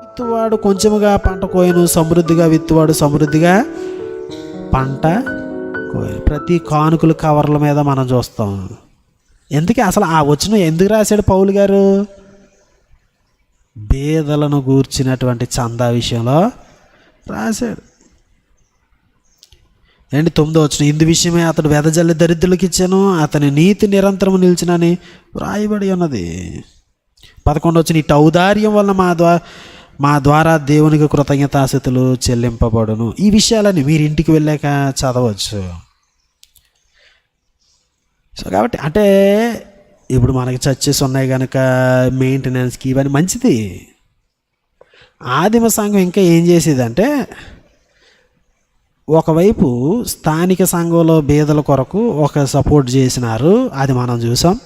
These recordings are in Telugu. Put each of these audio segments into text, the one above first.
విత్తువాడు కొంచెముగా పంట కోయను సమృద్ధిగా విత్తువాడు సమృద్ధిగా పంట కోయను. ప్రతి కానుకల కవర్ల మీద మనం చూస్తాం. ఎందుకే అసలు ఆ వచ్చిన ఎందుకు రాశాడు పౌలు గారు? బేదలను గూర్చినటువంటి చందా విషయంలో రాశాడు. ఏంటి తొమ్మిదో వచ్చిన ఇందు విషయమే అతడు వెదజల్లి దరిద్రులకు ఇచ్చాను అతని నీతి నిరంతరం నిలిచినని వ్రాయబడి ఉన్నది. పదకొండు వచ్చిన ఇటు ఔదార్యం వల్ల మా ద్వారా మా ద్వారా దేవునికి కృతజ్ఞతాస్థితులు చెల్లింపబడును. ఈ విషయాలని మీరు ఇంటికి వెళ్ళాక చదవచ్చు. సో కాబట్టి అంటే ఇప్పుడు మనకి చర్చెస్ ఉన్నాయి కనుక మెయింటెనెన్స్కి ఇవన్నీ మంచిది. ఆదిమ సంఘం ఇంకా ఏం చేసేదంటే ఒకవైపు స్థానిక సంఘంలో బీదల కొరకు ఒక సపోర్ట్ చేసినారు అది మనం చూసాం.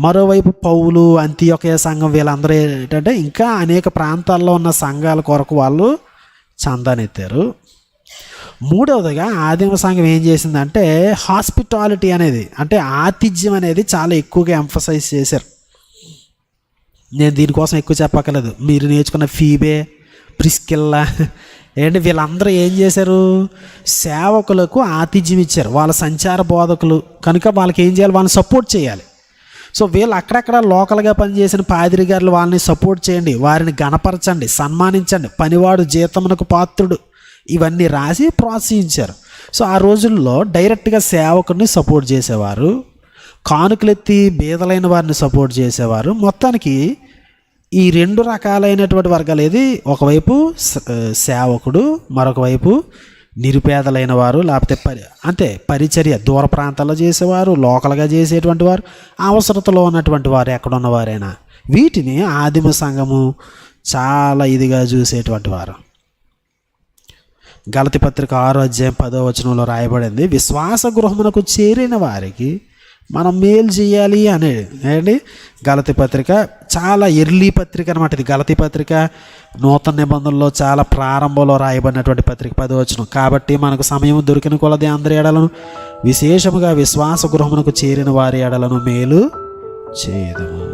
మరోవైపు పౌలు అంత్యొకయ సంఘం వీళ్ళందరూ ఏంటంటే ఇంకా అనేక ప్రాంతాల్లో ఉన్న సంఘాల కొరకు వాళ్ళు చందానెత్తారు. మూడవదిగా ఆదిమ సంఘం ఏం చేసిందంటే హాస్పిటాలిటీ అనేది అంటే ఆతిథ్యం అనేది చాలా ఎక్కువగా ఎంఫసైజ్ చేశారు. నేను దీనికోసం ఎక్కువ చెప్పక్కర్లేదు. మీరు నేర్చుకున్న ఫీబే ప్రిస్కిల్లా ఏంటి వీళ్ళందరూ ఏం చేశారు? సేవకులకు ఆతిథ్యం ఇచ్చారు. వాళ్ళ సంచార బోధకులు. కనుక వాళ్ళకి ఏం చేయాలి? వాళ్ళని సపోర్ట్ చేయాలి. సో వీళ్ళు అక్కడక్కడ లోకల్గా పనిచేసిన పాదిరి గారులు వాళ్ళని సపోర్ట్ చేయండి. వారిని గణపరచండి సన్మానించండి. పనివాడు జీతమునకు పాత్రుడు. ఇవన్నీ రాసి ప్రోత్సహించారు. సో ఆ రోజుల్లో డైరెక్ట్గా సేవకుని సపోర్ట్ చేసేవారు. కానుకలెత్తి బీదలైన వారిని సపోర్ట్ చేసేవారు. మొత్తానికి ఈ రెండు రకాలైనటువంటి వర్గాలు ఏది? ఒకవైపు సేవకుడు మరొక వైపు నిరుపేదలైన వారు లేకపోతే పరి అంతే పరిచర్య దూర ప్రాంతాల్లో చేసేవారు లోకల్గా చేసేటువంటి వారు అవసరతలో ఉన్నటువంటి వారు ఎక్కడున్నవారైనా వీటిని ఆదిమ సంఘము చాలా ఇదిగా చూసేటువంటి వారు. గలతి పత్రిక ఆరో అధ్యాయం పదో వచనంలో రాయబడింది విశ్వాస గృహమునకు చేరిన వారికి మనం మేలు చేయాలి అనేది ఏంటి? గలతి పత్రిక చాలా ఎర్లీ పత్రిక అనమాట ఇది. గలతి పత్రిక నూతన నిబంధనలో చాలా ప్రారంభంలో రాయబడినటువంటి పత్రిక పదో కాబట్టి మనకు సమయం దొరికిన కొలది అందరి ఎడలను విశేషముగా విశ్వాస గృహమునకు చేరిన వారి ఎడలను మేలు చేయదము.